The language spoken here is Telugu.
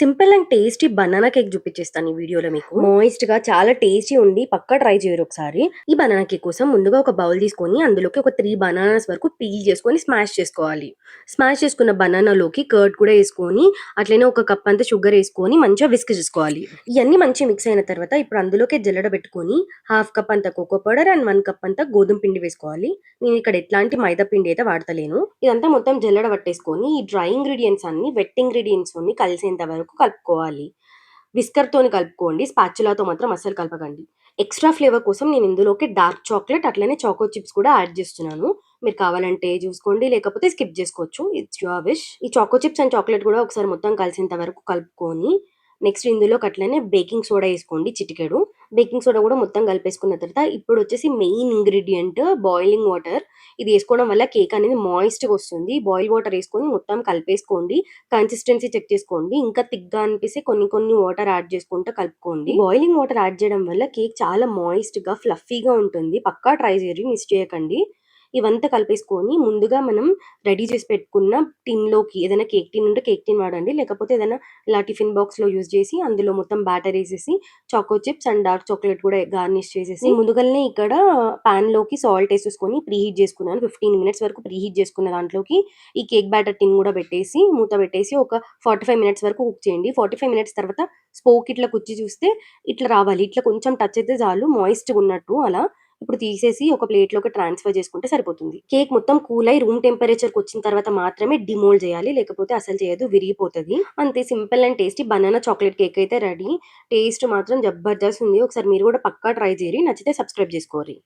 Simple and tasty banana cake చూపించేస్తాను ఈ వీడియోలో మీకు. మాయిస్ట్గా చాలా టేస్టీ ఉంది పక్కా ట్రై చేయరు ఒకసారి. ఈ బనానా కేక్ కోసం ముందుగా ఒక బౌల్ తీసుకొని అందులోకి ఒక త్రీ బనానాస్ వరకు పీల్ చేసుకొని స్మాష్ చేసుకోవాలి. స్మాష్ చేసుకున్న బనానాలోకి కర్డ్ కూడా వేసుకొని అట్లనే ఒక కప్ అంతా షుగర్ వేసుకొని మంచిగా విస్క్ చేసుకోవాలి. ఇవన్నీ మంచిగా మిక్స్ అయిన తర్వాత ఇప్పుడు అందులోకి జల్లడ పెట్టుకొని హాఫ్ కప్ అంతా cocoa powder and one cup అంతా గోధుమ పిండి వేసుకోవాలి. నేను ఇక్కడ ఎట్లాంటి మైదా పిండి అయితే వాడతలేను. ఇదంతా మొత్తం జల్లడ పట్టేసుకొని ఈ డ్రై ఇంగ్రీడియంట్స్ అన్ని వెట్ ఇంగ్రీడియంట్స్ అన్ని కలిసేంత వరకు కలుపుకోవాలి. విస్కర్తోని కలుపుకోండి స్పాచులాతో మాత్రం అస్సలు కలపకండి. ఎక్స్ట్రా ఫ్లేవర్ కోసం నేను ఇందులోకి డార్క్ చాక్లెట్ అట్లనే చాకో చిప్స్ కూడా యాడ్ చేస్తున్నాను. మీరు కావాలంటే చూసుకోండి లేకపోతే స్కిప్ చేసుకోవచ్చు. It's your wish. ఈ చాకో చిప్స్ అండ్ చాక్లెట్ కూడా ఒకసారి మొత్తం కలిసేంత వరకు కలుపుకొని నెక్స్ట్ ఇందులోకి అట్లనే బేకింగ్ సోడా వేసుకోండి చిటికెడు. బేకింగ్ సోడా కూడా మొత్తం కలిపేసుకున్న తర్వాత ఇప్పుడు వచ్చేసి మెయిన్ ఇంగ్రీడియంట్ బాయిలింగ్ వాటర్. ఇది వేసుకోవడం వల్ల కేక్ అనేది మాయిస్ట్గా వస్తుంది. బాయిల్ వాటర్ వేసుకొని మొత్తం కలిపేసుకోండి. కన్సిస్టెన్సీ చెక్ చేసుకోండి. ఇంకా థిక్గా అనిపిస్తే కొన్ని కొన్ని వాటర్ యాడ్ చేసుకుంటూ కలుపుకోండి. బాయిలింగ్ వాటర్ యాడ్ చేయడం వల్ల కేక్ చాలా మాయిస్ట్గా ఫ్లఫీగా ఉంటుంది. పక్కా ట్రై చేయరు మిస్ చేయకండి. ఇవంతా కలిపేసుకొని ముందుగా మనం రెడీ చేసి పెట్టుకున్న టిన్‌లోకి ఏదైనా కేక్ టిన్ ఉంటే కేక్ టిన్ వాడండి. లేకపోతే ఏదైనా ఇలా టిఫిన్ బాక్స్‌లో యూజ్ చేసి అందులో మొత్తం బ్యాటర్ వేసేసి choco chips and dark chocolate కూడా గార్నిష్ చేసేసి ముందుగానే ఇక్కడ పాన్‌లోకి సాల్ట్ వేసేసుకొని ప్రీ హీట్ చేసుకున్నాను. 15 మినిట్స్ వరకు ప్రీ హీట్ చేసుకున్న దాంట్లోకి ఈ కేక్ బ్యాటర్ టిన్ కూడా పెట్టేసి మూత పెట్టేసి ఒక 45 మినిట్స్ వరకు కుక్ చేయండి. 45 మినిట్స్ తర్వాత స్పోక్ ఇట్లా కుచ్చి చూస్తే ఇట్లా రావాలి. ఇట్లా కొంచెం టచ్ అయితే చాలు మాయిస్ట్‌గా ఉన్నట్టు అలా. ఇప్పుడు తీసేసి ఒక ప్లేట్‌లోకి ట్రాన్స్‌ఫర్ చేసుకుంటే సరిపోతుంది. కేక్ మొత్తం కూల్ అయి రూమ్ టెంపరేచర్‌కి వచ్చిన తర్వాత మాత్రమే డిమోల్డ్ చేయాలి. లేకపోతే అసలు చేయదు విరిగిపోతది. అంతే simple and tasty banana chocolate cake అయితే రెడీ. టేస్ట్ మాత్రం జబర్దస్త్ ఉంది. ఒకసారి మీరు కూడా పక్కా ట్రై చేయరి. నచ్చితే సబ్స్క్రైబ్ చేసుకోరి